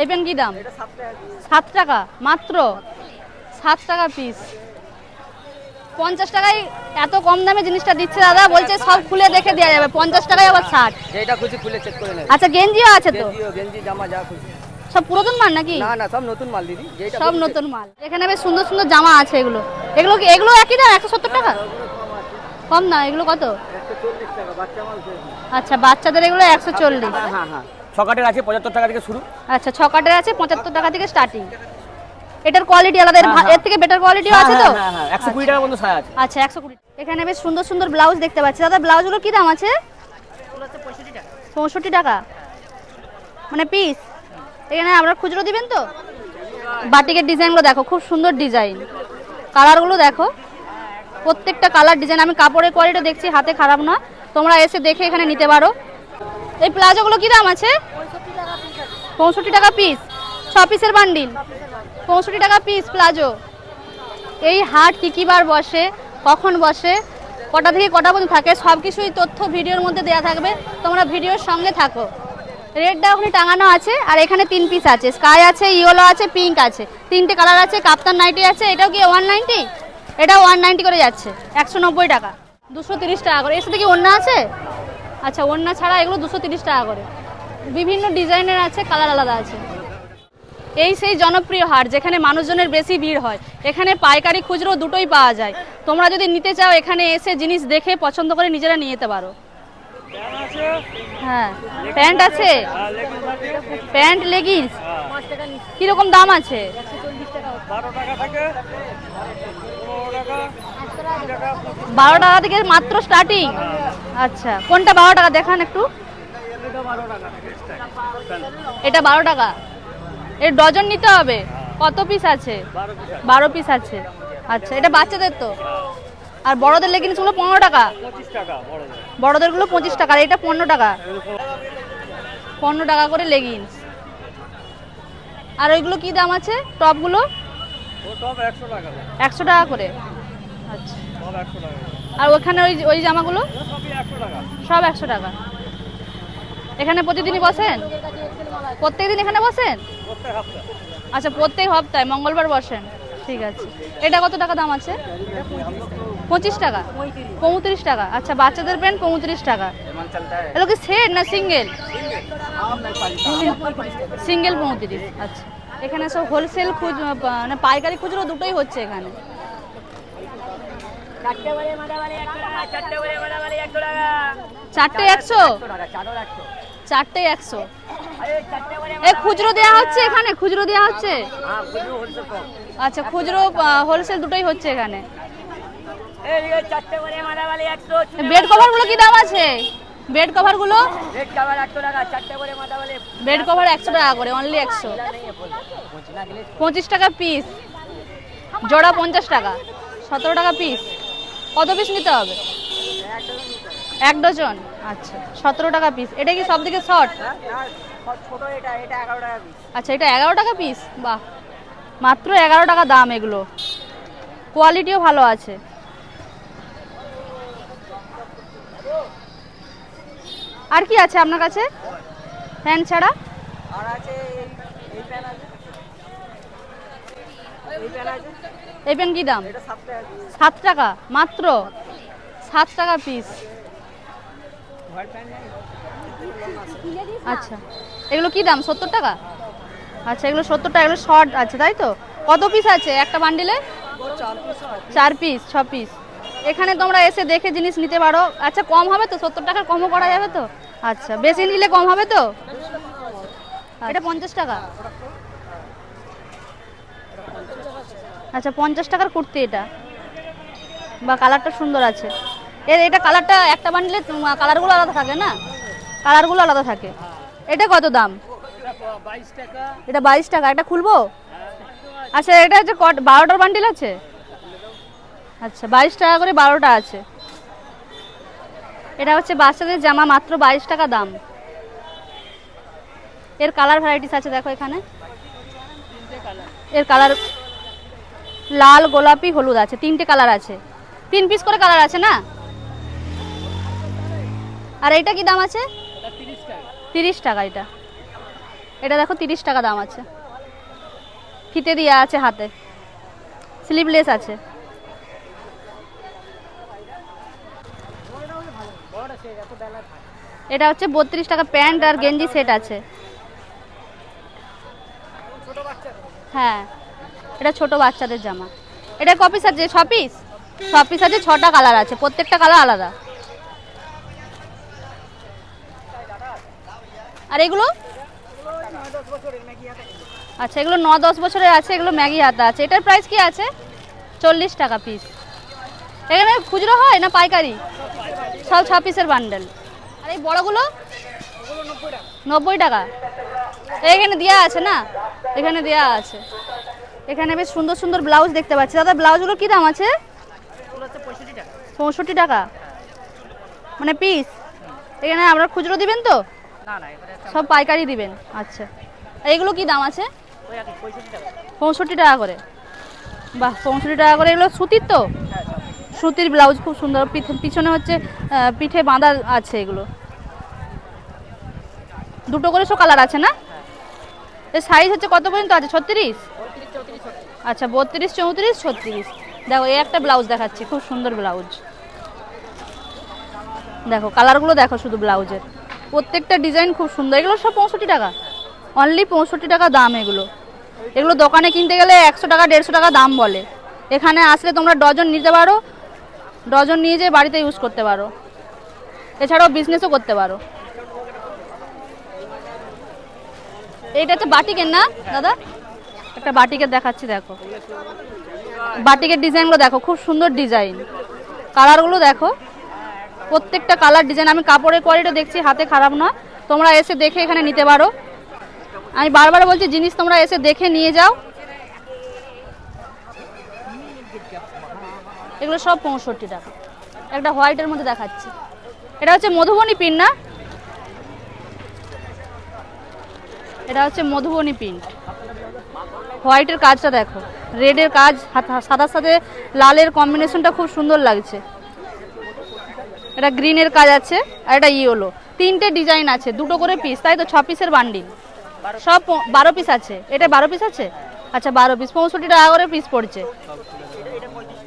এই পেন কি দাম? সাত টাকা মাত্র? সাত টাকা পিস পঞ্চাশ টাকায় এত কম দামে জিনিসটা দিচ্ছে দাদা বলছে সব খুলে দেখে দেওয়া যাবে। পঞ্চাশ টাকায় আবার ষাট। যেটা খুশি খুলে চেক করে নেবে। আচ্ছা গেঞ্জিও আছে তো? গেঞ্জি জামা যা খুশি। সব পুরাতন মাল নাকি? না না সব নতুন মাল দিদি যেটা সব নতুন মাল। এখানে বেশ সুন্দর সুন্দর জামা আছে এগুলো। এগুলো কি এগুলো একই দাম? একশো সত্তর টাকা? কম না এগুলো কত? একশো চল্লিশ টাকা বাচ্চা মাল আচ্ছা বাচ্চাদের এগুলো একশো চল্লিশ। হ্যাঁ হ্যাঁ। ছকাটের আছে পঁচাত্তর টাকা থেকে শুরু। আচ্ছা ছ কাটের আছে পঁচাত্তর টাকা থেকে স্টার্টিং এটার কোয়ালিটি আলাদা এর হ্যাঁ, এর থেকে বেটার কোয়ালিটিও আছে তো? হ্যাঁ হ্যাঁ একশো কুড়ি টাকা পর্যন্ত সায়া আছে। আচ্ছা একশো কুড়ি। এখানে বেশ সুন্দর সুন্দর ব্লাউজ দেখতে পাচ্ছি। দাদা ব্লাউজগুলো কি দাম আছে? পঁয়ষট্টি টাকা। মানে পিস এখানে আপনারা খুচরো দিবেন তো? বাটিকের ডিজাইনগুলো দেখো খুব সুন্দর ডিজাইন কালারগুলো দেখো। প্রত্যেকটা কালার ডিজাইন আমি কাপড়ের কোয়ালিটি দেখছি হাতে খারাপ না। তোমরা এসে দেখে এখানে নিতে পারো। এই প্লাজোগুলো কি দাম আছে? পঁয়ষট্টি টাকা পিস। ছ পিসের বান্ডিল। পঁয়ষট্টি টাকা পিস প্লাজো। এই হাট কী কী বার বসে? কখন বসে? কটা থেকে কটা পর্যন্ত থাকে? সব কিছুই তথ্য ভিডিওর মধ্যে দেওয়া থাকবে। তোমরা ভিডিওর সঙ্গে থাকো। রেডটা ওখানে টাঙানো আছে আর এখানে তিন পিস আছে। স্কাই আছে, ইয়েলো আছে, পিঙ্ক আছে। তিনটে কালার আছে, কাপ্তান নাইটি আছে। এটাও কি ওয়ান নাইনটি? এটা ওয়ান নাইনটি করে যাচ্ছে। একশো নব্বই টাকা। দুশো তিরিশ টাকা করে। এর সাথে কি অন্য আছে? আচ্ছা অন্য ছাড়া এগুলো দুশো তিরিশ টাকা করে। বিভিন্ন ডিজাইনের আছে, কালার আলাদা আছে। এই সেই জনপ্রিয় হাট যেখানে মানুষজনের বেশি ভিড় হয়। এখানে পাইকারি খুচরো দুটোই পাওয়া যায়। তোমরা যদি নিতে চাও, এখানে এসে জিনিস দেখে পছন্দ করে নিজেরা নিয়ে যেতে পারো। হ্যাঁ প্যান্ট আছে? Pant, leggings? কীরকম দাম আছে? বারো টাকা থেকে মাত্র স্টার্টিং আচ্ছা কোনটা বারো টাকা? দেখান একটু। এটা বারো টাকা। এর ডজন নিতে হবে? কত পিস আছে? বারো পিস আছে। আচ্ছা এটা বাচ্চাদের তো? আর বড়দের লেগিংসগুলো পনেরো টাকা। বড়দেরগুলো পঁচিশ টাকা, আর এটা পনেরো টাকা। পনেরো টাকা করে লেগিংস আর ওইগুলো কি দাম আছে? টপগুলো? একশো টাকা করে। আচ্ছা। আর ওখানে ওই ওই জামাগুলো? সব একশো টাকা। এখানে প্রতিদিনই বসেন? প্রত্যেক দিন এখানে বসেন? আচ্ছা প্রত্যেক হপ্তাহে মঙ্গলবার বসেন। ঠিক আছে। এটা কত টাকা দাম আছে? পঁচিশ টাকা। পঁয়ত্রিশ। টাকা। আচ্ছা বাচ্চাদের প্যান্ট পঁয়ত্রিশ টাকা। এগুলো কি সেট না সিঙ্গেল সিঙ্গেল পঁয়ত্রিশ। আচ্ছা। এখানে সব হোলসেল খুচ মানে পাইকারি খুচরো দুটোই হচ্ছে এখানে। চারটে একশো চারটে একশো এই খুচরো দেওয়া হচ্ছে এখানে? খুচরো দেওয়া হচ্ছে? আচ্ছা খুচরো হোলসেল দুটোই হচ্ছে এখানে। বেড কভারগুলো কি দাম আছে? বেড কভারগুলো বেড কভার একশো টাকা করে অনলি একশো। পঁচিশ টাকা পিস জোড়া পঞ্চাশ টাকা। সতেরো টাকা পিস কত পিস নিতে হবে? এক ডজন আচ্ছা সতেরো টাকা পিস এটা কি সব থেকে শর্ট আচ্ছা এটা এগারো টাকা পিস বাহ। মাত্র এগারো টাকা দাম এগুলো। কোয়ালিটিও ভালো আছে। আর কি আছে আপনার কাছে? ফ্যান ছাড়া? আর আছে এই পেন কি দাম? সাত টাকা মাত্র সাত টাকা পিস আচ্ছা এগুলো কি দাম? সত্তর টাকা? আচ্ছা এগুলো সত্তর টাকা এগুলো শর্ট আছে তাই তো? কত পিস আছে? একটা বান্ডিলে চার পিস ছ পিস এখানে তোমরা এসে দেখে জিনিস নিতে পারো। আচ্ছা কম হবে তো? সত্তর টাকার কমও করা যাবে তো? আচ্ছা বেশি নিলে কম হবে তো? এটা পঞ্চাশ টাকা। আচ্ছা পঞ্চাশ টাকার কুর্তি এটা। বা কালারটা সুন্দর আছে। এর, এটা কালারটা একটা বান্ডলে কালারগুলো আলাদা থাকে না? কালারগুলো আলাদা থাকে। এটা কত দাম? এটা বাইশ টাকা। এটা খুলবো? আচ্ছা এটা হচ্ছে কট, বারোটার বান্ডিল আছে? আচ্ছা বাইশ টাকা করে বারোটা আছে। এটা হচ্ছে বাচ্চাদের জামা, মাত্র বাইশ টাকা দাম। এর কালার ভ্যারাইটিস আছে, দেখো এখানে। এর কালার লাল, গোলাপি, হলুদ আছে, তিনটে কালার আছে। তিন পিস করে কালার আছে না? আর এইটা কি দাম আছে? তিরিশ টাকা এটা। এটা দেখো, তিরিশ টাকা দাম আছে। ফিতে দেওয়া আছে হাতে। স্লিভলেস আছে। এটা হচ্ছে বত্রিশ টাকা প্যান্ট আর গেঞ্জি সেট আছে। হ্যাঁ। এটা ছোট বাচ্চাদের জামা। এটা ক পিস আছে ছ পিস ছ পিস আছে ছটা কালার আছে, প্রত্যেকটা কালার আলাদা। আর এগুলো? আচ্ছা এগুলো ন দশ বছরের আছে, এগুলো ম্যাগি হাতা আছে। এটার প্রাইস কি আছে? চল্লিশ টাকা পিস এখানে খুচরো হয় না পাইকারি? সব ছ পিসের বান্ডেল আর এই বড়গুলো? নব্বই টাকা। এখানে দেওয়া আছে না? এখানে দেওয়া আছে। এখানে বেশ সুন্দর সুন্দর ব্লাউজ দেখতে পাচ্ছি। দাদা ব্লাউজগুলো কি দাম আছে? পঁয়ষট্টি টাকা। মানে পিস এখানে আপনার খুচরো দিবেন তো? সব পাইকারি দিবেন। আচ্ছা। এগুলো কি দাম আছে? পঁয়ষট্টি টাকা। করে। বাহ পঁয়ষট্টি টাকা করে। এগুলো সুতির তো? সুতির ব্লাউজ খুব সুন্দর। পিছনে হচ্ছে পিঠে বাঁধা আছে এগুলো। দুটো করে সব কালার আছে না? এর সাইজ হচ্ছে কত পর্যন্ত আছে? ছত্রিশ? আচ্ছা বত্রিশ, চৌত্রিশ, ছত্রিশ। দেখো, এই একটা ব্লাউজ দেখাচ্ছি, খুব সুন্দর ব্লাউজ দেখো কালারগুলো দেখো শুধু ব্লাউজের প্রত্যেকটা ডিজাইন খুব সুন্দর। এগুলো সব পঁয়ষট্টি টাকা। অনলি পঁয়ষট্টি টাকা দাম এগুলো। এগুলো দোকানে কিনতে গেলে একশো টাকা, দেড়শো টাকা দাম বলে। এখানে আসলে তোমরা ডজন নিতে পারো, ডজন নিয়ে যেয়ে বাড়িতে ইউজ করতে পারো। এছাড়াও বিজনেসও করতে পারো। এইটা হচ্ছে বাটিকের না, দাদা? একটা বাটিকের দেখাচ্ছি, দেখো। বাটিকের ডিজাইনগুলো দেখো, খুব সুন্দর ডিজাইন। কালারগুলো দেখো। প্রত্যেকটা কালার ডিজাইন, আমি কাপড়ের কোয়ালিটি দেখছি, হাতে খারাপ না তোমরা এসে দেখে এখানে নিতে পারো। আমি বারবার বলছি, জিনিস তোমরা এসে দেখে নিয়ে যাও। এগুলো সব পঁয়ষট্টি টাকা। একটা হোয়াইটের মধ্যে দেখাচ্ছি। এটা হচ্ছে মধুবনী পিন না? এটা হচ্ছে মধুবনী প্রিন্ট হোয়াইটের কাজটা দেখো, রেডের কাজ সাদার সাথে লালের কম্বিনেশনটা খুব সুন্দর লাগছে। এটা গ্রিনের কাজ আছে, আর এটা ইয়েলো। তিনটে ডিজাইন আছে, দুটো করে পিস তাই তো ছ পিসের বান্ডিল সব বারো পিস আছে। এটা বারো পিস আছে? আচ্ছা বারো পিস পঁয়ষট্টি টাকা করে পিস পড়ছে।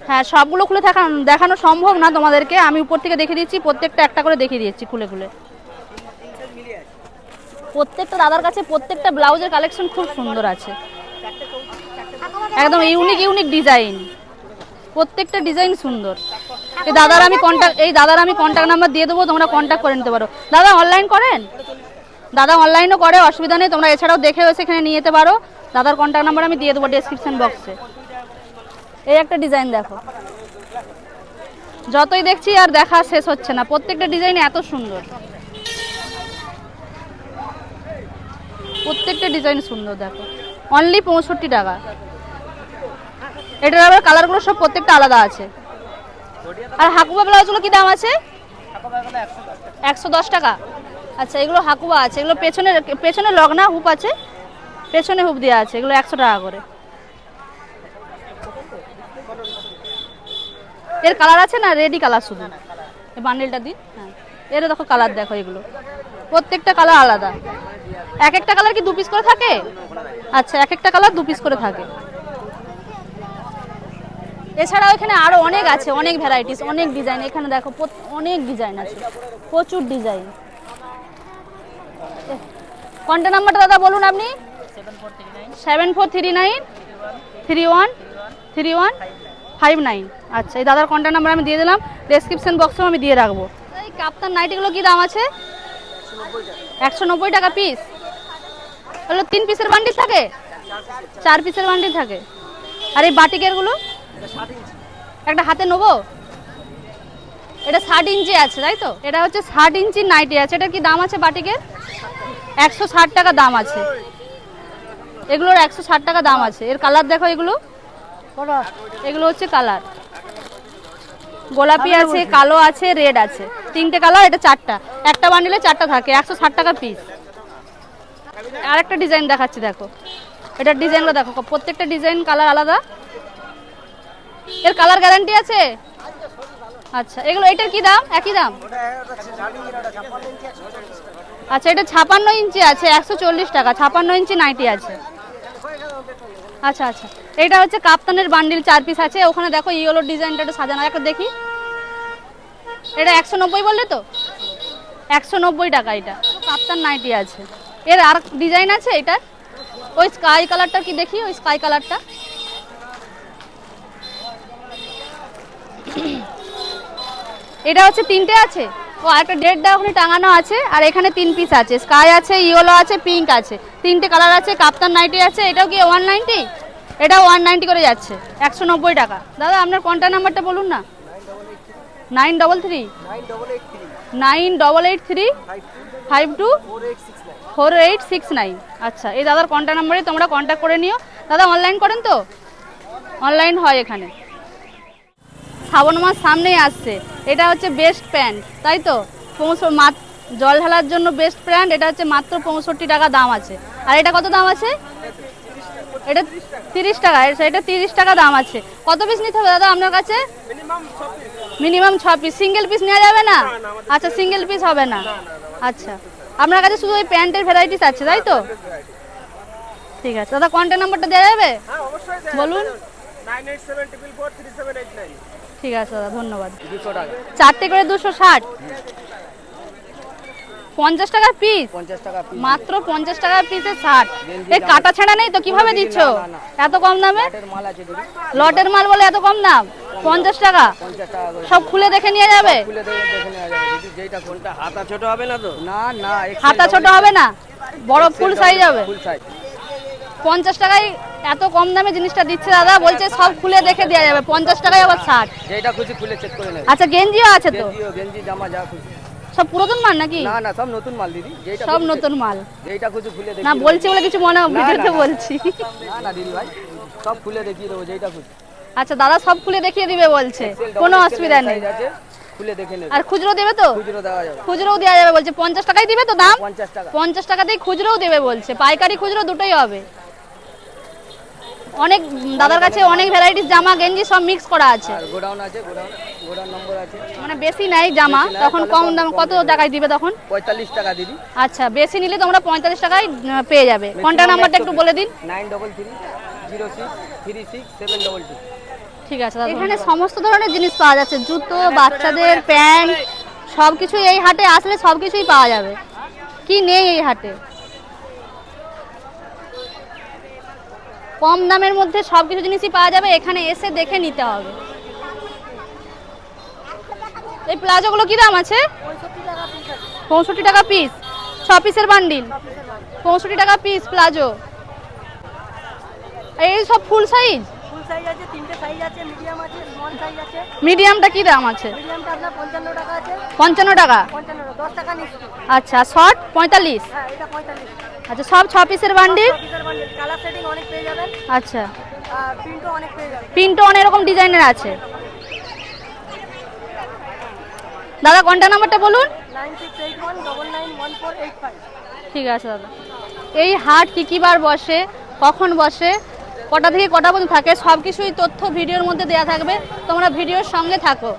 হ্যাঁ সবগুলো খুলে দেখানো দেখানো সম্ভব না তোমাদেরকে। আমি উপর থেকে দেখে দিচ্ছি, প্রত্যেকটা একটা করে দেখিয়ে দিচ্ছি খুলে খুলে। প্রত্যেকটা দাদার কাছে প্রত্যেকটা ব্লাউজের কালেকশন খুব সুন্দর আছে। একদম ইউনিক ইউনিক ডিজাইন প্রত্যেকটা ডিজাইন সুন্দর। এই দাদার আমি কন্ট্যাক্ট এই দাদার আমি কন্ট্যাক্ট নাম্বার দিয়ে দেবো, তোমরা কন্ট্যাক্ট করে নিতে পারো। দাদা অনলাইন করেন? দাদা অনলাইনও করে, অসুবিধা নেই, তোমরা এছাড়াও দেখে এসে এখানে নিয়ে যেতে পারো। দাদার কন্ট্যাক্ট নাম্বার আমি দিয়ে দেবো ডেসক্রিপশন বক্সে এই একটা ডিজাইন দেখো। যতই দেখছি আর দেখা শেষ হচ্ছে না। প্রত্যেকটা ডিজাইন এত সুন্দর। প্রত্যেকটা ডিজাইন সুন্দর দেখো। অনলি পঁয়ষট্টি টাকা। এটার আবার কালারগুলো সব প্রত্যেকটা আলাদা আছে। আর হাকুবা ব্লাউজগুলো কি দাম আছে? একশো দশ টাকা। আচ্ছা এগুলো হাকুবা আছে। এগুলো পেছনে পেছনে লগনা হুপ আছে। পেছনে হুপ দেওয়া আছে। এগুলো একশো টাকা করে। এর কালার আছে না? রেডি কালার শুধু। বান্ডেলটা দিন। হ্যাঁ। এর দেখো কালার দেখো এগুলো। প্রত্যেকটা কালার আলাদা। এক একটা কালার কি দু পিস করে থাকে? আচ্ছা এক একটা কালার দু পিস করে থাকে। এছাড়াও এখানে আরও অনেক আছে, অনেক ভ্যারাইটিস অনেক ডিজাইন এখানে দেখো অনেক ডিজাইন আছে, প্রচুর ডিজাইন কন্ট্যাক্ট নাম্বারটা দাদা বলুন আপনি? Seven four three nine three one three one five nine আচ্ছা এই দাদার কন্ট্যাক্ট নাম্বার আমি দিয়ে দিলাম ডেসক্রিপশন বক্সেও আমি দিয়ে রাখব। এই কাপ্তান নাইটিগুলো কি দাম আছে? একশো নব্বই টাকা পিস হলো তিন পিসের বান্ডিল থাকে? চার পিসের বান্ডিল থাকে। আর এই বাটিকেরগুলো? একটা হাতে নেব? এটা ষাট ইঞ্চি আছে তাই তো? এটা হচ্ছে ষাট ইঞ্চি নাইটি আছে। এটা কি দাম আছে বাটিকের? একশো ষাট টাকা দাম আছে। এগুলোর একশো ষাট টাকা দাম আছে। এর কালার দেখো এগুলো। এগুলো হচ্ছে কালার। গোলাপি আছে কালো আছে রেড আছে। তিনটে কালার এটা চারটা। একটা বান্ডিলে চারটা থাকে একশো ষাট টাকা পিস। আরেকটা ডিজাইন দেখাচ্ছি দেখো। এটার ডিজাইনগুলো দেখো প্রত্যেকটা ডিজাইন কালার আলাদা। এর কালার গ্যারান্টি আছে? আচ্ছা এগুলো এটার কি দাম? একই দাম? আচ্ছা এটা ছাপান্ন ইঞ্চি আছে, একশো চল্লিশ টাকা, ছাপান্ন ইঞ্চি নাইটি আছে। আচ্ছা আচ্ছা এটা হচ্ছে কাপ্তানের বান্ডিল, চার পিস আছে, ওখানে দেখো ইয়েলো ডিজাইনটা একটু সাজানো, একটা দেখি। এটা একশো নব্বই বললে তো? একশো নব্বই টাকা এটা, কাপ্তান নাইটি আছে। এর আর ডিজাইন আছে এটা ওই স্কাই কালারটা কি দেখি, ওই স্কাই কালারটা এটা হচ্ছে তিনটে আছে? ও একটা ডেটটা ওখানে টাঙানো আছে, আর এখানে তিন পিস আছে। স্কাই আছে ইয়েলো আছে পিঙ্ক আছে। তিনটে কালার আছে কাপ্তান নাইটি আছে, এটাও কি ওয়ান নাইনটি এটা ওয়ান নাইনটি করে যাচ্ছে, একশো নব্বই টাকা। দাদা, আপনার কন্ট্যাক্ট নাম্বারটা বলুন না। Nine double three, nine double eight three five two four eight six nine আচ্ছা এই দাদার কন্ট্যাক্ট নাম্বারে তোমরা কন্ট্যাক্ট করে নিও। দাদা অনলাইন করেন তো? অনলাইন হয় এখানে। শ্রাবণ মাস সামনেই আসছে। এটা হচ্ছে বেস্ট প্যান্ট তাই তো? পৌঁছ জল ঢালার জন্য বেস্ট প্যান্ট এটা হচ্ছে মাত্র পঁয়ষট্টি টাকা দাম আছে। আর এটা কত দাম আছে? এটা তিরিশ টাকা এটা- তিরিশ টাকা দাম আছে। কত পিস নিতে হবে দাদা আপনার কাছে? মিনিমাম ছ পিস সিঙ্গেল পিস নেওয়া যাবে না? আচ্ছা সিঙ্গেল পিস হবে না। আচ্ছা। আপনার কাছে শুধু ওই প্যান্টের ভ্যারাইটিস আছে তাই তো? ঠিক আছে। দাদা কন্ট্যাক্ট নাম্বারটা দেওয়া যাবে? বলুন। ঠিক আছে দাদা ধন্যবাদ। চারটে করে দুশো ষাট। পঞ্চাশ টাকা পিস। মাত্র পঞ্চাশ টাকা পিসে ষাট। এই কাটা ছেঁড়া নেই তো কীভাবে দিচ্ছ? এত কম দামে? লটের মাল বলে এত কম দাম? পঞ্চাশ টাকা? সব খুলে দেখে নিয়ে যাবে? খুলে দেখে দেখে নেওয়া যাবে। দিদি যেইটা কোনটা? হাতা ছোট হবে না তো? না না হাতা ছোট হবে না। বড় ফুল সাইজ হবে ফুল সাইজ পঞ্চাশ টাকায় এত কম দামে জিনিসটা দিচ্ছে দাদা বলছে সব খুলে দেখে দেওয়া যাবে পঞ্চাশ টাকায় আবার ষাট। যেইটা খুশি খুলে চেক করে নেবে। আচ্ছা গেঞ্জিও আছে তো? গেঞ্জি জামা যা খুশি। সব পুরাতন মাল নাকি? না না সব নতুন মাল দিদি সব নতুন মাল। যেইটা খুশি খুলে দেখি না বলছি বলে কিছু মনে ভিডিওতে বলছি। না না দিদি ভাই সব খুলে দেখিয়ে দেবো যেইটা খুশি। আচ্ছা দাদা সব খুলে দেখিয়ে দিবে বলছে কোনো অসুবিধা নেই। খুলে দেখে নেবে। আর খুচরো দেবে তো? খুচরো দেওয়া যাবে। খুচরোও দেওয়া যাবে বলছে পঞ্চাশ টাকাই দিবে তো দাম? পঞ্চাশ টাকা। পঞ্চাশ টাকাতেই খুচরোও দেবে বলছে পাইকারি খুচরো দুটোই হবে। অনেক দাদার কাছে অনেক ভ্যারাইটিস জামা গেঞ্জি সব মিক্স করা আছে। আর গোডাউন আছে গোডাউন গোডাউন নম্বর আছে। মানে বেশি নাই জামা তখন কম দাম কত টাকায় দিবে তখন? পঁয়তাল্লিশ টাকা দিদি। আচ্ছা বেশি নিলে তোমরা পঁয়তাল্লিশ টাকায় পেয়ে যাবে। কন্ট্যাক্ট নাম্বারটা একটু বলে দিন। Nine double three zero six three six seven double two ঠিক আছে দাদা এখানে সমস্ত ধরনের জিনিস পাওয়া যাচ্ছে। জুতো বাচ্চাদের প্যান্ট সব কিছু এই হাটে আসলে সব কিছুই পাওয়া যাবে। কি নেই এই হাটে? কম দামের মধ্যে সব কিছু জিনিসই পাওয়া যাবে এখানে এসে দেখে নিতে হবে। এই প্লাজোগুলো কি দাম আছে? পঁয়ষট্টি টাকা পিস ছ পিসের বান্ডিল পঁয়ষট্টি টাকা পিস প্লাজো। এই সব ফুল সাইজ মিডিয়ামটা কি দাম আছে? পঞ্চান্ন টাকা আচ্ছা শর্ট পঁয়তাল্লিশ। হ্যাঁ পঁয়তাল্লিশ। আচ্ছা সব ছ পিসের বান্ডিল কালার সেটিং অনেক পেয়ে যাবেন। আচ্ছা। প্রিন্টও অনেক পেয়ে যাবেন। প্রিন্টও অনেক রকম ডিজাইনের আছে। দাদা কন্ট্যাক্ট নাম্বারটা বলুন? ঠিক আছে দাদা। এই হাট কী কী বার বসে কখন বসে কটা থেকে কটা পর্যন্ত থাকে সব কিছুই তথ্য ভিডিওর মধ্যে দেওয়া থাকবে। তোমরা ভিডিওর সঙ্গে থাকো।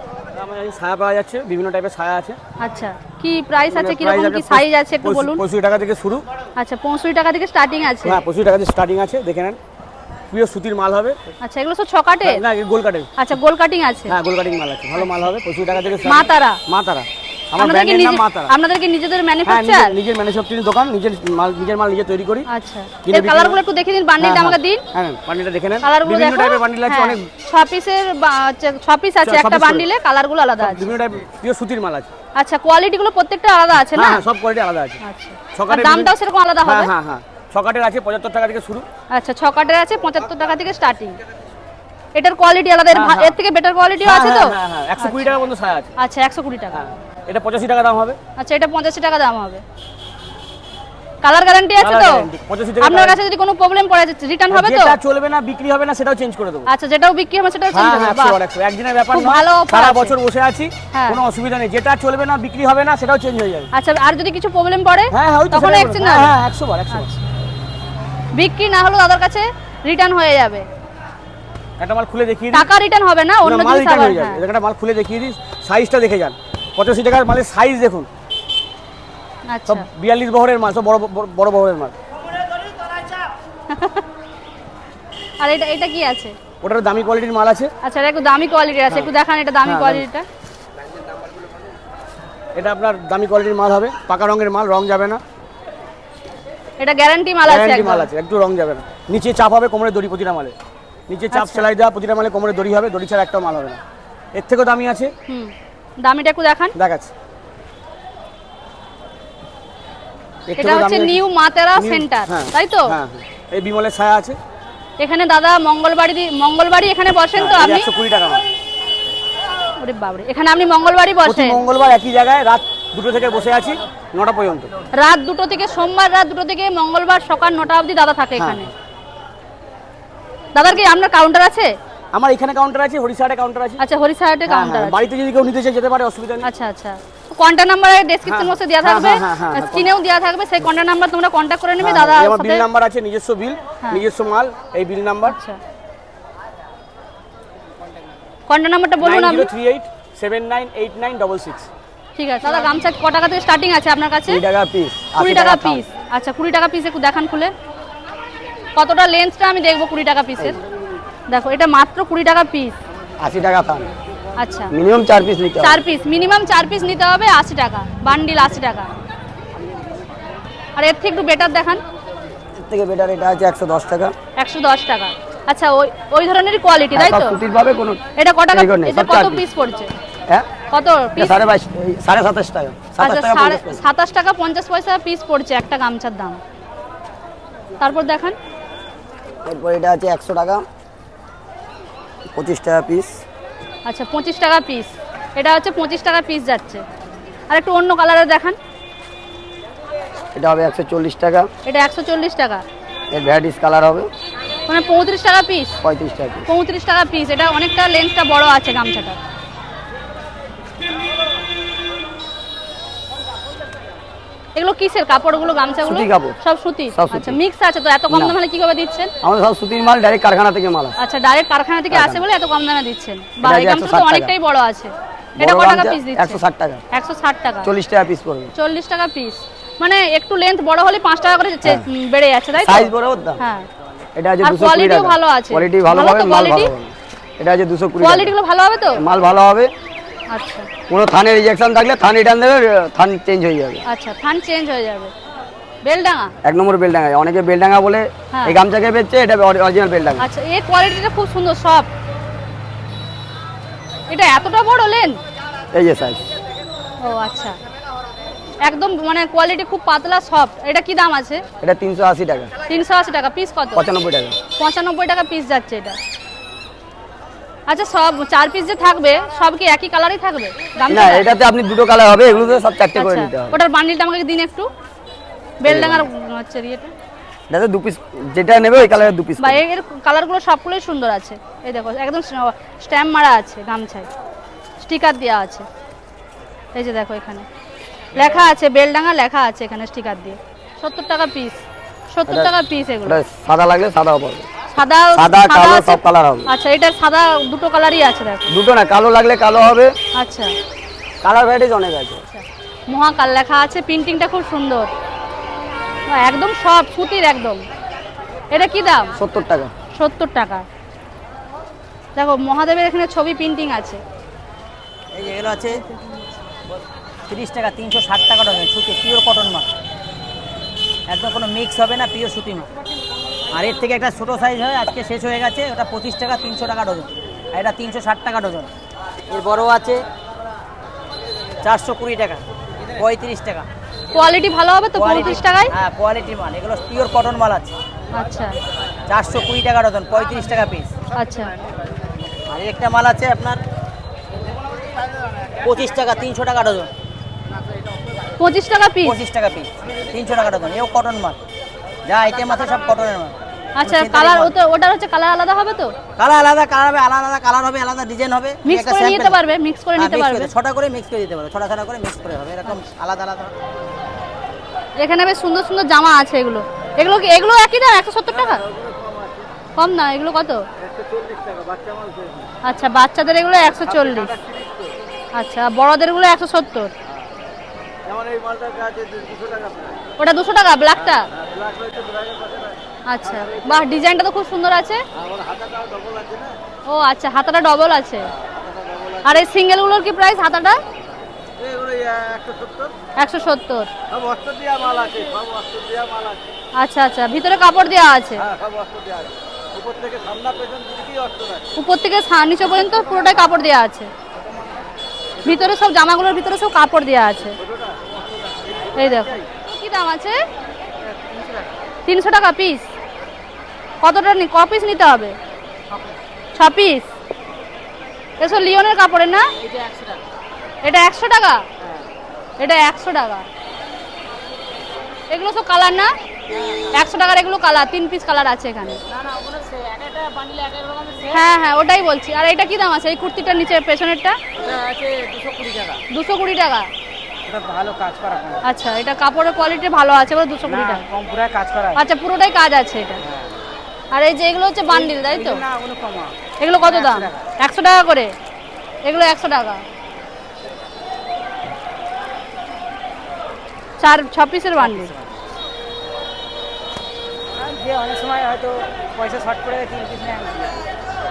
ছায়া পাওয়া যাচ্ছে বিভিন্ন টাইপের ছায়া আছে। আচ্ছা। কি প্রাইস আছে কি রকম কি সাইজ আছে একটু বলুন? 65 টাকা থেকে শুরু। আচ্ছা পঁয়ষট্টি টাকা থেকে স্টার্টিং আছে? হ্যাঁ 65 টাকা থেকে স্টার্টিং আছে দেখে নেন। প্রিয় সুতির মাল হবে। আচ্ছা এগুলো সব ছকাটে? না গোল কাটিং আচ্ছা গোল কাটিং আছে। হ্যাঁ গোল কাটিং মাল আছে ভালো মাল হবে 65 টাকা থেকে মা তারা মা তারা আমার ব্র্যান্ডের নাম নিজে- মা তারা আপনাদের নিজেদের হ্যাঁ ম্যানুফ্যাকচার নিজের- ম্যানুফ্যাকচারিং দোকান নিজের মাল নিজের মাল নিজে তৈরি করি। আচ্ছা। এর কালারগুলো একটু দেখে দিন বান্ডিলটা হ্যাঁ, আমাকে দিন। হ্যাঁ বান্ডিলটা দেখে নেন। বিভিন্ন টাইপের বান্ডিল আছে হ্যাঁ, অনেক ছ পিসের বা- পিস আছে একটা বান্ডিলে কালারগুলো আলাদা আছে। বিভিন্ন টাইপ পিওর সুতির মাল আছে। আচ্ছা কোয়ালিটিগুলো প্রত্যেকটা আলাদা আছে না? হ্যাঁ হ্যাঁ সব কোয়ালিটি আলাদা আছে। আচ্ছা। ছকাটের দামটাও সেরকম আলাদা হ্যাঁ হবে? হ্যাঁ হ্যাঁ। ছকাটের আছে পঁচাত্তর টাকা থেকে শুরু। আচ্ছা ছ কাটের আছে পঁচাত্তর টাকা থেকে স্টার্টিং এটার কোয়ালিটি আলাদা এর হ্যাঁ, হ্যাঁ। থেকে বেটার কোয়ালিটিও হ্যাঁ, আছে তো? হ্যাঁ, হ্যাঁ, হ্যাঁ, একশো কুড়ি টাকা পর্যন্ত ছায়া আছে। আচ্ছা একশো কুড়ি টাকা। হ্যাঁ। এটা পঁচাশি টাকা দাম হবে। আচ্ছা এটা পঁচাশি টাকা দাম হবে। কালার গ্যারান্টি আছে তো? 85 টাকা আপনার কাছে যদি কোনো প্রবলেম পড়ে রিটার্ন হবে তো? যেটা চলবে না বিক্রি হবে না সেটাও চেঞ্জ করে দেব। আচ্ছা যেটাও বিক্রি হবে সেটাও চেঞ্জ হ্যাঁ হবে হ্যাঁ। একশো একদিনের ব্যাপার নয়। ভালো সারা বছর বসে আছি হ্যাঁ। কোনো অসুবিধা নেই। যেটা চলবে না বিক্রি হবে না সেটাও চেঞ্জ হয়ে যাবে। আচ্ছা আর যদি কিছু প্রবলেম পড়ে তখন এক্সচেঞ্জ বলব। হ্যাঁ হ্যাঁ একশো বার একশো বার। বিক্রি না হলেও দাদার কাছে রিটার্ন হয়ে যাবে। একটা মাল খুলে দেখিয়ে টাকা রিটার্ন হবে না অন্য না, মাল জিনিস রিটার্ন আবার মাল খুলে দেখিয়ে দিই সাইজটা দেখে যান। পঁচাশি টাকার মালের সাইজ দেখুন। আচ্ছা। সব বিয়াল্লিশ বহরের মাল সব বড় বড়- বহরের মাল। আর এটা এটা কি আছে? ওটার দামি কোয়ালিটির মাল আছে। আচ্ছা এটা একটু দামি কোয়ালিটির আছে। একটু দেখান এটা দামি হ্যাঁ, কোয়ালিটিটা এটা আপনার দামি কোয়ালিটির মাল হবে। পাকা রঙের মাল রং যাবে না। এটা গ্যারান্টি মাল আছে গ্যারান্টি একদম। মাল আছে একটু রং যাবে না। নিচে চাপ হবে কোমরে দড়ি প্রতিটা মালে। নিচে চাপ আচ্ছা। সেলাই দেওয়া প্রতিটা মালে কোমরে দড়ি হবে দড়ি ছাড়া একটা মাল হবে না। এর থেকেও দামি আছে। হুম। দামিটা একটু দেখান। দেখাচ্ছে। এটা হচ্ছে নিউ মাতেরা সেন্টার হ্যাঁ, তাই তো? হ্যাঁ হ্যাঁ। এই বিমলের ছায়া আছে। এখানে দাদা মঙ্গলবাড়ি মঙ্গলবাড়ি এখানে বসেন তো আপনি? একশো কুড়ি টাকা মাল ওরে বাবরে এখানে আপনি মঙ্গলবারই বসেন। মঙ্গলবার একই জায়গায় রাত দুটো থেকে বসে আছি নটা পর্যন্ত। রাত দুটো থেকে সোমবার রাত দুটো থেকে মঙ্গলবার সকাল নটা অবধি দাদা থাকে। এখানে। দাদার কি আপনার কাউন্টার আছে? আমার এখানে কাউন্টার আছে হরিশাহাটে কাউন্টার আছে। আচ্ছা হরিসাহাটে হ্যাঁ, কাউন্টার হ্যাঁ, আছে। বাড়িতে যদি কেউ নিতে চায় যেতে পারে অসুবিধা নেই। আচ্ছা আচ্ছা। কন্ট্যাক্ট নাম্বার ডেসক্রিপশন হ্যাঁ, বক্সে দেওয়া হ্যাঁ, থাকবে। হ্যাঁ, হ্যাঁ, হ্যাঁ, স্ক্রিনেও দেওয়া থাকবে। সেই কন্ট্যাক্ট নাম্বার তোমরা কন্ট্যাক্ট করে নেবে দাদা হ্যাঁ, আমার বিল নাম্বার আছে নিজস্ব বিল হ্যাঁ। নিজস্ব মাল এই বিল নাম্বার আচ্ছা। কন্ট্যাক্ট নাম্বারটা বলুন আপনি। Double six. ঠিক আছে। দাদা গামছা ক টাকা থেকে স্টার্টিং আছে আপনার কাছে? কুড়ি টাকা পিস কুড়ি টাকা পিস আচ্ছা কুড়ি টাকা পিস একটু দেখান খুলে। কতটা লেন্সটা আমি দেখব কুড়ি টাকা পিসের দেখো এটা মাত্র কুড়ি টাকা পিস আশি টাকা থান আচ্ছা। মিনিমাম চার পিস নিতে চার পিস মিনিমাম চার পিস নিতে হবে আশি টাকা বান্ডিল আশি টাকা। আর এর থেকে একটু বেটার দেখান। এর থেকে বেটার এটা আছে একশো দশ টাকা। একশো দশ টাকা। আচ্ছা ওই ওই ধরনেরই কোয়ালিটি তাই তো? সুতির পাবে কোনো এটা ক টাকা এটা কত পিস পড়ছে? হ্যাঁ? কত পিস সাড়ে বাইশ এই সাড়ে সাতাশ টাকা সাতাশ আচ্ছা টাকা সাড়ে পঞ্চাশ পয়সা। সাতাশ টাকা পঞ্চাশ পয়সা পিস পড়ছে একটা গামছার দাম। তারপর দেখান। এরপর এটা আছে একশো টাকা। পঁচিশ টাকা পিস আচ্ছা পঁচিশ টাকা পিস এটা হচ্ছে পঁচিশ টাকা পিস যাচ্ছে। আর একটু অন্য কালারে দেখান। এটা হবে একশো চল্লিশ টাকা। এটা একশো চল্লিশ টাকা। এর ভ্যারাইটিস কালার হবে। মানে পঁয়ত্রিশ টাকা পিস পঁয়ত্রিশ টাকা পিস পঁয়ত্রিশ টাকা পিস এটা অনেকটা লেন্সটা বড় আছে গামছাটা এগুলো কিসের? কাপড়গুলো গামছাগুলো? সুতি কাপড়। সব সুতি? আচ্ছা মিক্স আছে তো? এত কম দামে কি করে দিচ্ছেন? আমাদের সব সুতির মাল ডাইরেক্ট কারখানা থেকে মাল আচ্ছা ডাইরেক্ট কারখানা থেকে আসে বলে এত কম দামে দিচ্ছেন? বা এই গামছা তো অনেকটাই বড় আছে। এটা কত টাকা পিস দিচ্ছে একশো ষাট টাকা। একশো ষাট টাকা। চল্লিশ টাকা পিস পড়বে। চল্লিশ টাকা পিস মানে একটু লেন্থ বড় হলে পাঁচ টাকা করে বেড়ে যাচ্ছে তাই তো? সাইজ বড় দাম। হ্যাঁ। এটা আছে আর দুশো কুড়ি quality ও টাকা। ভালো আছে। কোয়ালিটি ভালো হবে মাল ভালো হবে। এটা আছে কোয়ালিটিগুলো ভালো হবে তো? মাল ভালো হবে। আচ্ছা। কোনো থানে রিজেকশন থাকলে থান রিটার্ন দেবে থান চেঞ্জ হয়ে যাবে। আচ্ছা থান চেঞ্জ হয়ে যাবে। বেলডাঙা এক নম্বর বেলডাঙ্গা। অনেকে বেলডাঙ্গা বলে হ্যাঁ। এই গামছাকে বেচছে এটা অরিজিনাল বেলডাঙ্গা। আচ্ছা এর কোয়ালিটিটা খুব সুন্দর সব। এটা এতটা বড় লেন এই যে সাইজ ও আচ্ছা। একদম মানে কোয়ালিটি খুব পাতলা সফট এটা কি দাম আছে? এটা তিনশো আশি টাকা। তিনশো আশি টাকা পিস কত? পঁচানব্বই টাকা। পঁচানব্বই টাকা পিস যাচ্ছে এটা। আচ্ছা সব চার পিস যে থাকবে সব কি একই কালারই থাকবে? না এটাতে আপনি দুটো কালার হবে এগুলোতে সব চারটে করে আচ্ছা নিতে হবে। ওটার বান্ডিলটা আমাকে দিন একটু। বেলডাঙার হচ্ছে ইয়েটা এটাতে দু পিস যেটা নেবে ওই কালারের দু পিস বা এর- এর কালারগুলো সবগুলোই সুন্দর আছে। এই দেখো একদম স্ট্যাম্প মারা আছে গামছায়। স্টিকার দেওয়া আছে। এই যে দেখো এখানে। লেখা আছে বেলডাঙ্গা লেখা আছে এখানে স্টিকার দিয়ে। সত্তর টাকা পিস সত্তর টাকা পিস এগুলো। সাদা লাগলে সাদা পাবে সাদা সাদা, কালো সব কালার হবে। আচ্ছা এটা সাদা দুটো কালারই আছে দেখো। দুটো না কালো লাগলে কালো হবে। আচ্ছা। কালার ভ্যারাইটিস অনেক আছে। আচ্ছা। মহাকাল লেখা আছে প্রিন্টিংটা খুব সুন্দর। একদম সব সুতির একদম। এটা কি দাম? সত্তর টাকা। সত্তর টাকা। দেখো মহাদেবের এখানে ছবি প্রিন্টিং আছে। এই যেগুলো আছে তিরিশ টাকা তিনশো ষাট টাকা সুতি পিওর কটন মাল। একদম কোনো মিক্স হবে না পিওর সুতি মাল। আর এর থেকে একটা ছোটো সাইজ হয় আজকে শেষ হয়ে গেছে ওটা পঁচিশ টাকা তিনশো টাকা ডজন আর এটা তিনশো ষাট টাকা ডজন এর বড় আছে চারশো কুড়ি টাকা পঁয়ত্রিশ টাকা। কোয়ালিটি ভালো হবে তো পঁয়ত্রিশ টাকায়? হ্যাঁ কোয়ালিটির মাল এগুলো পিওর কটন মাল আছে। আচ্ছা। চারশো কুড়ি টাকা ডজন পঁয়ত্রিশ টাকা পিস আচ্ছা। আর একটা মাল আছে আপনার পঁচিশ টাকা তিনশো টাকা ডজন পঁচিশ টাকা পিস পঁচিশ টাকা পিস তিনশো টাকা ডজন এও কটন মাল। যা আইটেম আছে সব কটনের আচ্ছা কালার ওটা ওটার হচ্ছে কালার আলাদা হবে তো? কালার আলাদা কালার হবে আলাদা আলাদা কালার হবে আলাদা ডিজাইন হবে। মিক্স করে নিতে পারবে মিক্স করে হ্যাঁ, নিতে পারবে। ছটা করে মিক্স করে দিতে পারবে ছটা ছটা করে মিক্স করে হবে এরকম আলাদা আলাদা। এখানে বেশ সুন্দর সুন্দর জামা আছে এগুলো। এগুলো কি এগুলো একই দাম? একশো সত্তর টাকা? কম না এগুলো কত? আচ্ছা বাচ্চাদের এগুলো একশো চল্লিশ। আচ্ছা বড়দের এগুলো একশো সত্তর। যেমন এই মালটার কাছে দুশো টাকা ওটা দুশো টাকা ব্ল্যাকটা আচ্ছা বাহ, ডিজাইনটা তো খুব সুন্দর আছে। ও আচ্ছা হাতাটা ডবল আছে। আর এই সিঙ্গেলগুলোর কি প্রাইস হাতাটা? একশো সত্তর। আচ্ছা আচ্ছা ভিতরে কাপড় দেওয়া আছে। উপর থেকে নিচে পর্যন্ত পুরোটাই কাপড় দেওয়া আছে। ভিতরে সব জামাগুলোর ভিতরে সব কাপড় দেওয়া আছে। এই দেখো। দাম আছে? তিনশো টাকা পিস কতটা নি- ক পিস নিতে হবে? ছ পিস এসব লিওনের কাপড়ের না? এটা একশো টাকা? এটা একশো টাকা। এগুলো সব কালার না? একশো টাকার এগুলো কালার তিন পিস কালার আছে এখানে। হ্যাঁ হ্যাঁ ওটাই বলছি। আর এটা কি দাম আছে? এই কুর্তিটার নিচে পেছনেরটা? দুশো কুড়ি টাকা। দুশো কুড়ি টাকা। এটা ভালো কাজ করা আচ্ছা এটা কাপড়ের কোয়ালিটি ভালো আছে বলে দুশো কুড়ি টাকা। কম পুরাই কাজ করা আচ্ছা পুরোটাই কাজ আছে এটা। আর এই যে এগুলো হচ্ছে বান্ডিল তাই তো? না ওগুলো কমা এগুলো কত দাম। একশো টাকা। করে? এগুলো একশো টাকা। চার ছ পিসের বান্ডিল যে অনেক সময় হয়তো পয়সা শর্ট পড়ে তিন পিস নেন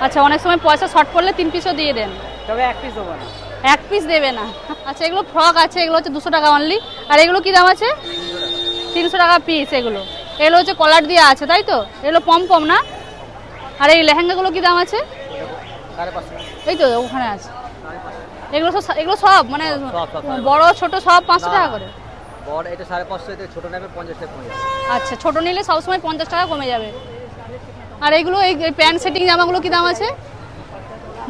আচ্ছা অনেক সময় পয়সা শর্ট পড়লে তিন পিসও দিয়ে দেন। তবে এক পিস দেবো না। এক পিস দেবে না। আচ্ছা এগুলো ফ্রক আছে এগুলো হচ্ছে দুশো টাকা অনলি আর এগুলো কী দাম আছে? তিনশো টাকা পিস এগুলো। এগুলো হচ্ছে কলার দিয়ে আছে তাই তো? এগুলো পম পম না? আর এই লেহেঙ্গাগুলো কী দাম আছে? এই তো ওখানে আছে। এগুলো সব এগুলো সব মানে বড় ছোট সব পাঁচশো টাকা করে? বড় এটা সাড়ে পাঁচশো এটা ছোটো নেবে পঞ্চাশ টাকা কমে যাবে। আচ্ছা ছোট নিলে সবসময় পঞ্চাশ টাকা কমে যাবে। আর এগুলো এই প্যান্ট সেটিং জামাগুলো কি দাম আছে?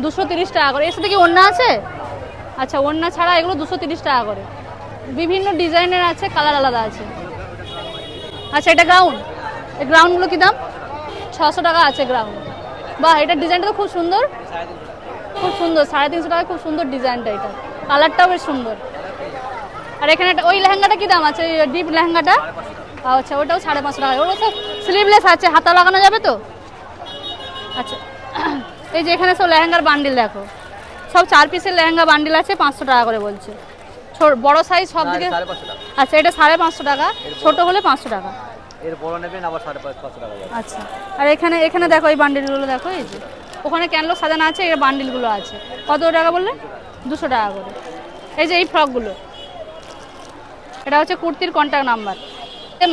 দুশো তিরিশ টাকা করে। এর সাথে কি অন্য আছে? আচ্ছা ওড়না ছাড়া এগুলো দুশো তিরিশ টাকা করে। বিভিন্ন ডিজাইনের আছে, কালার আলাদা আছে। আচ্ছা এটা গ্রাউন্ড এই গ্রাউন্ডগুলো কী দাম? ছশো টাকা আছে গ্রাউন্ড বাহ এটার ডিজাইনটা তো খুব সুন্দর। খুব সুন্দর, সাড়ে তিনশো টাকা খুব সুন্দর ডিজাইনটা এটা। কালারটাও বেশ সুন্দর। আর এখানে ওই লেহেঙ্গাটা কী দাম আছে? ওই ডিপ লেহেঙ্গাটা? আচ্ছা ওটাও সাড়ে পাঁচশো টাকা ওগুলো সব স্লিভলেস আছে, হাতা লাগানো যাবে তো? আচ্ছা এই যে এখানে সব লেহেঙ্গার বান্ডিল দেখো। সব চার পিসের লেহেঙ্গা বান্ডিল আছে পাঁচশো টাকা করে বলছে। বড় সাইজ সব দিকে আচ্ছা এটা সাড়ে পাঁচশো টাকা ছোট হলে পাঁচশো টাকা। এর বড় নেবেন আবার সাড়ে পাঁচশো টাকা আচ্ছা আর এখানে এখানে দেখো এই বান্ডিলগুলো দেখো এই যে। ওখানে ক্যানলো সাজানো আছে এই বান্ডিলগুলো আছে। কত টাকা বললে? দুশো টাকা করে। এই যে এই ফ্রকগুলো এটা হচ্ছে কুর্তির কন্ট্যাক্ট নাম্বার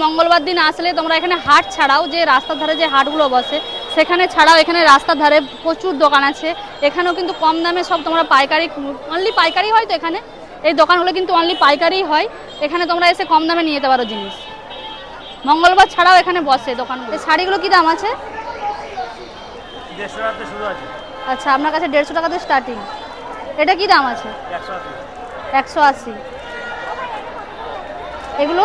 মঙ্গলবার দিন আসলে তোমরা এখানে হাট ছাড়াও যে রাস্তার ধারে যে হাটগুলো বসে সেখানে ছাড়াও এখানে রাস্তার ধারে প্রচুর দোকান আছে। এখানেও কিন্তু কম দামে সব তোমরা পাইকারি অনলি পাইকারি হয় তো এখানে। এই দোকানগুলো কিন্তু অনলি পাইকারি হয়। এখানে তোমরা এসে কম দামে নিয়ে যেতে পারো জিনিস। মঙ্গলবার ছাড়াও এখানে বসে দোকান এই শাড়িগুলো কি দাম আছে? আচ্ছা আপনার কাছে দেড়শো টাকা টাকাতে স্টার্টিং এটা কি দাম আছে? একশো আশি। এগুলো?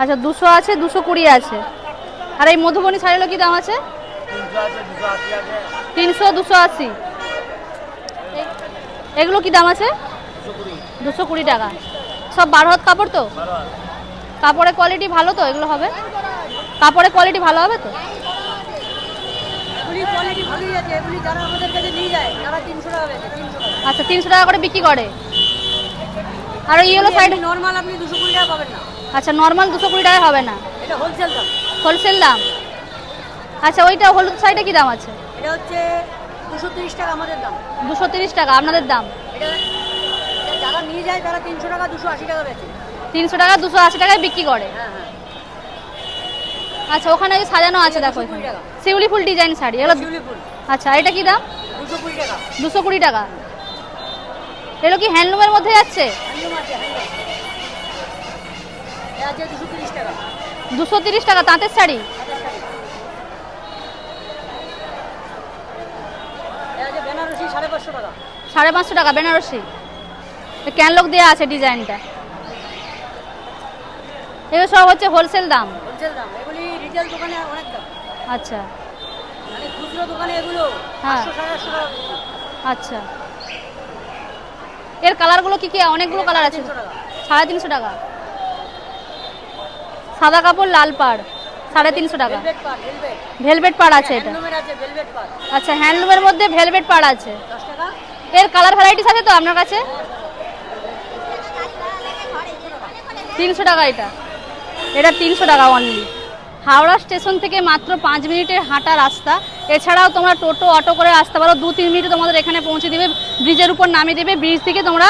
আচ্ছা দুশো আছে দুশো কুড়ি আছে। আর এই মধুবনী শাড়িগুলো কি দাম আছে? তিনশো দুশো আশি। এগুলো কি দাম আছে? দুশো কুড়ি টাকা। সব বারো হাত কাপড় তো? কাপড়ের কোয়ালিটি ভালো তো? এগুলো হবে? কাপড়ের কোয়ালিটি ভালো হবে তো? টাকা টাকা আচ্ছা তিনশো টাকা করে বিক্রি করে। আর ইয়েলো সাইড নর্মাল আপনি দুশো কুড়ি টাকা পাবেন না। আচ্ছা নর্মাল দুশো কুড়ি টাকায় হবে না। এটা হোলসেল দাম। হোলসেল দাম? আচ্ছা ওইটা হলুদ সাইডে কি দাম আছে? এটা হচ্ছে দুশো তিরিশ টাকা আমাদের দাম। দুশো তিরিশ টাকা আপনাদের দাম? এটা যারা নিয়ে যায় তারা তিনশো টাকা দুশো আশি টাকা বেচে। তিনশো টাকা দুশো আশি টাকায় বিক্রি করে? হ্যাঁ হ্যাঁ। আচ্ছা ওখানে ওই সাজানো আছে দেখো এখানে। 220 শিউলি ফুল ডিজাইন শাড়ি এগুলো আচ্ছা এটা কি দাম? দুশো কুড়ি টাকা। এগুলো কি হ্যান্ডলুমের মধ্যে যাচ্ছে? হ্যান্ডলুম আছে হ্যান্ডলুম। এটা আছে দুশো তিরিশ টাকা। দুশো তিরিশ টাকা তাঁতের শাড়ি। সাড়ে পাঁচশো টাকা। বেনারসি। ক্যানলক দেওয়া আছে ডিজাইনটা। এগুলো সব হচ্ছে হোলসেল দাম। আচ্ছা। মানে হ্যাঁ। আচ্ছা। এর কালারগুলো কি কি? অনেকগুলো কালার আছে। সাড়ে তিনশো টাকা। সাদা কাপড় লাল পাড় সাড়ে তিনশো টাকা। ভেলভেট পাড় আছে এটা। আচ্ছা হ্যান্ডলুমের মধ্যে ভেলভেট পাড় আছে। এর কালার ভ্যারাইটিস আছে তো আপনার কাছে? তিনশো টাকা এটা। এটা তিনশো টাকা অনলি হাওড়া স্টেশন থেকে মাত্র পাঁচ মিনিটের হাঁটা রাস্তা। এছাড়াও তোমরা টোটো, অটো করে আসতে পারো। দু তিন মিনিটে তোমাদের এখানে পৌঁছে দিবে। ব্রিজের উপর নামিয়ে দেবে। ব্রিজ থেকে তোমরা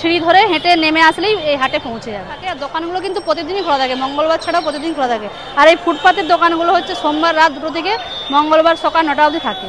সিঁড়ি ধরে হেঁটে নেমে আসলেই এই হাটে পৌঁছে যাবে। আর দোকানগুলো কিন্তু প্রতিদিনই খোলা থাকে। মঙ্গলবার ছাড়াও প্রতিদিন খোলা থাকে। আর এই ফুটপাতের দোকানগুলো হচ্ছে সোমবার রাত দুটো থেকে মঙ্গলবার সকাল নটা অবধি থাকে।